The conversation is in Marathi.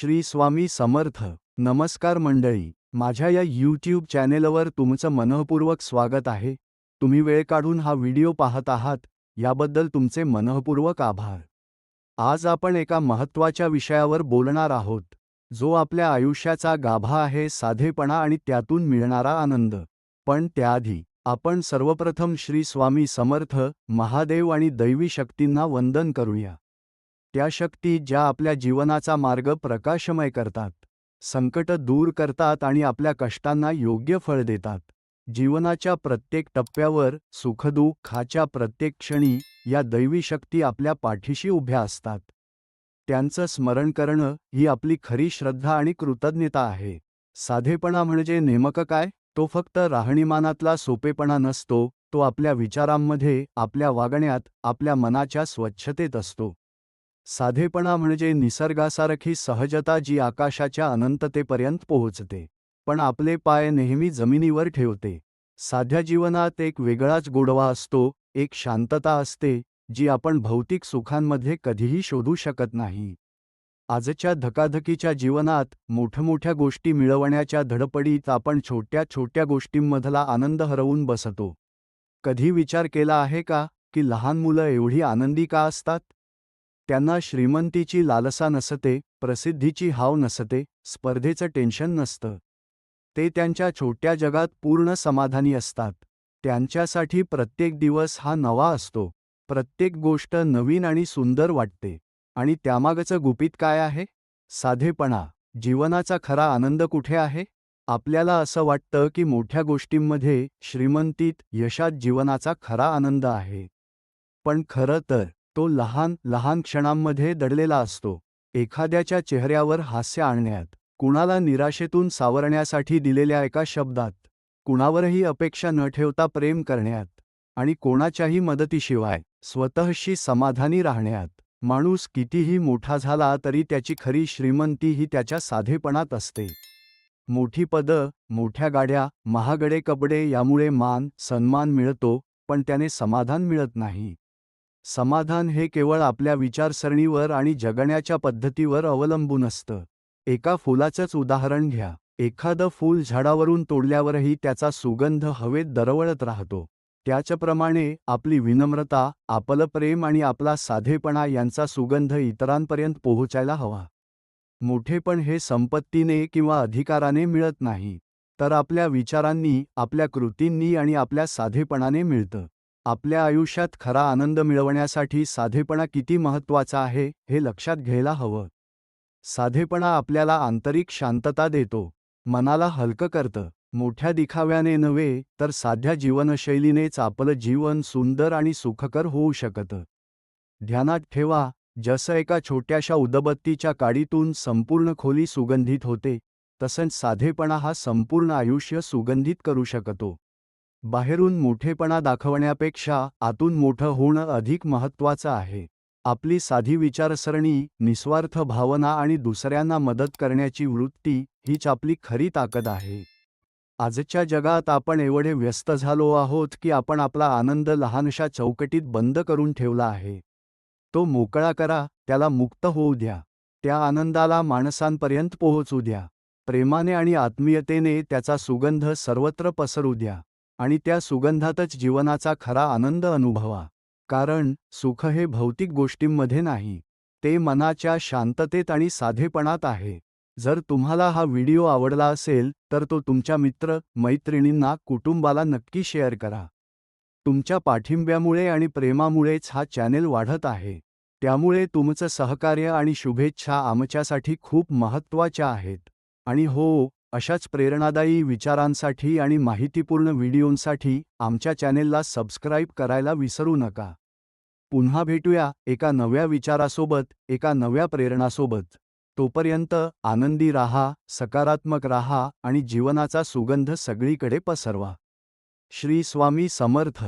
श्री स्वामी समर्थ. नमस्कार मंडळी. माझ्या या यूट्यूब चॅनेलवर तुमचं मनःपूर्वक स्वागत आहे. तुम्ही वेळ काढून हा व्हिडिओ पाहत आहात याबद्दल तुमचे मनःपूर्वक आभार. आज आपण एका महत्त्वाच्या विषयावर बोलणार आहोत जो आपल्या आयुष्याचा गाभा आहे साधेपणा आणि त्यातून मिळणारा आनंद. पण त्याआधी आपण सर्वप्रथम श्री स्वामी समर्थ महादेव आणि दैवी शक्तींना वंदन करूया. त्या शक्ती ज्या आपल्या जीवनाचा मार्ग प्रकाशमय करतात संकट दूर करतात आणि आपल्या कष्टांना योग्य फळ देतात. जीवनाच्या प्रत्येक टप्प्यावर सुखदुःखाच्या प्रत्येक क्षणी या दैवी शक्ती आपल्या पाठीशी उभ्या असतात. त्यांचं स्मरण करणं ही आपली खरी श्रद्धा आणि कृतज्ञता आहे. साधेपणा म्हणजे नेमकं काय? तो फक्त राहणीमानातला सोपेपणा नसतो तो आपल्या विचारांमध्ये आपल्या वागण्यात आपल्या मनाच्या स्वच्छतेत असतो. साधेपणा म्हणजे निसर्गासारखी सहजता जी आकाशाच्या अनंततेपर्यंत पोहोचते पण आपले पाय नेहमी जमिनीवर ठेवते. साध्या जीवनात एक वेगळाच गोडवा असतो एक शांतता असते जी आपण भौतिक सुखांमध्ये कधीही शोधू शकत नाही. आजच्या धकाधकीच्या जीवनात मोठमोठ्या गोष्टी मिळवण्याच्या धडपडीत आपण छोट्या छोट्या गोष्टींमधला आनंद हरवून बसतो. कधी विचार केला आहे का की लहान मुलं एवढी आनंदी का असतात? त्यांना श्रीमंतीची लालसा नसते प्रसिद्धीची हाव नसते स्पर्धेचं टेन्शन नसतं. ते त्यांच्या छोट्या जगात पूर्ण समाधानी असतात. त्यांच्यासाठी प्रत्येक दिवस हा नवा असतो. प्रत्येक गोष्ट नवीन आणि सुंदर वाटते. आणि त्यामागचं गुपित काय आहे? साधेपणा. जीवनाचा खरा आनंद कुठे आहे? आपल्याला असं वाटतं की मोठ्या गोष्टींमध्ये श्रीमंतीत यशात जीवनाचा खरा आनंद आहे. पण खरं तर तो लहान लहान क्षणांमध्ये दडलेला असतो. एखाद्याच्या चेहऱ्यावर हास्य आणण्यात कुणाला निराशेतून सावरण्यासाठी दिलेल्या एका शब्दात कुणावरही अपेक्षा न ठेवता प्रेम करण्यात आणि कोणाच्याही मदतीशिवाय स्वतःशी समाधानी राहण्यात माणूस कितीही मोठा झाला तरी त्याची खरी श्रीमंती ही त्याच्या साधेपणात असते. मोठी पदं मोठ्या गाड्या महागडे कपडे यामुळे मान सन्मान मिळतो पण त्याने समाधान मिळत नाही. समाधान हे केवळ आपल्या विचारसरणीवर आणि जगण्याच्या पद्धतीवर अवलंबून असतं. एका फुलाचंच उदाहरण घ्या. एखादं फूल झाडावरून तोडल्यावरही त्याचा सुगंध हवेत दरवळत राहतो. त्याचप्रमाणे आपली विनम्रता आपलं प्रेम आणि आपला साधेपणा यांचा सुगंध इतरांपर्यंत पोहोचायला हवा. मोठेपण हे संपत्तीने किंवा अधिकाराने मिळत नाही तर आपल्या विचारांनी आपल्या कृतींनी आणि आपल्या साधेपणाने मिळतं. आपल्या आयुष्यात खरा आनंद मिळवण्यासाठी साधेपणा किती महत्त्वाचा आहे हे लक्षात घ्यायला हवं. साधेपणा आपल्याला आंतरिक शांतता देतो मनाला हलकं करतं मोठ्या दिखाव्याने नव्हे तर साध्या जीवनशैलीनेच आपलं जीवन सुंदर आणि सुखकर होऊ शकतं. ध्यानात ठेवा जसं एका छोट्याशा उदबत्तीच्या काडीतून संपूर्ण खोली सुगंधित होते तसंच साधेपणा हा संपूर्ण आयुष्य सुगंधित करू शकतो. बाहेरून मोठेपणा दाखवण्यापेक्षा आतून मोठं होणं अधिक महत्त्वाचं आहे. आपली साधी विचारसरणी निस्वार्थ भावना आणि दुसऱ्यांना मदत करण्याची वृत्ती हीच आपली खरी ताकद आहे. आजच्या जगात आपण एवढे व्यस्त झालो आहोत की आपण आपला आनंद लहानशा चौकटीत बंद करून ठेवला आहे. तो मोकळा करा त्याला मुक्त होऊ द्या. त्या आनंदाला माणसांपर्यंत पोहोचू द्या. प्रेमाने आणि आत्मीयतेने त्याचा सुगंध सर्वत्र पसरू द्या. आणि त्या सुगंधातच जीवनाचा खरा आनंद अनुभवा. कारण सुख हे भौतिक गोष्टींमध्ये नाही ते मनाच्या शांततेत आणि साधेपणात आहे. जर तुम्हाला हा व्हिडिओ आवडला असेल तर तो तुमच्या मित्र मैत्रिणींना कुटुंबाला नक्की शेअर करा. तुमच्या पाठिंब्यामुळे आणि प्रेमामुळेच हा चॅनेल वाढत आहे. त्यामुळे तुमचं सहकार्य आणि शुभेच्छा आमच्यासाठी खूप महत्त्वाच्या आहेत. आणि हो अशाच प्रेरणादायी विचारांसाठी आणि माहितीपूर्ण व्हिडिओंसाठी आमच्या चॅनेलला सबस्क्राईब करायला विसरू नका. पुन्हा भेटूया एका नव्या विचारासोबत एका नव्या प्रेरणासोबत. तोपर्यंत आनंदी राहा सकारात्मक राहा आणि जीवनाचा सुगंध सगळीकडे पसरवा. श्री स्वामी समर्थ.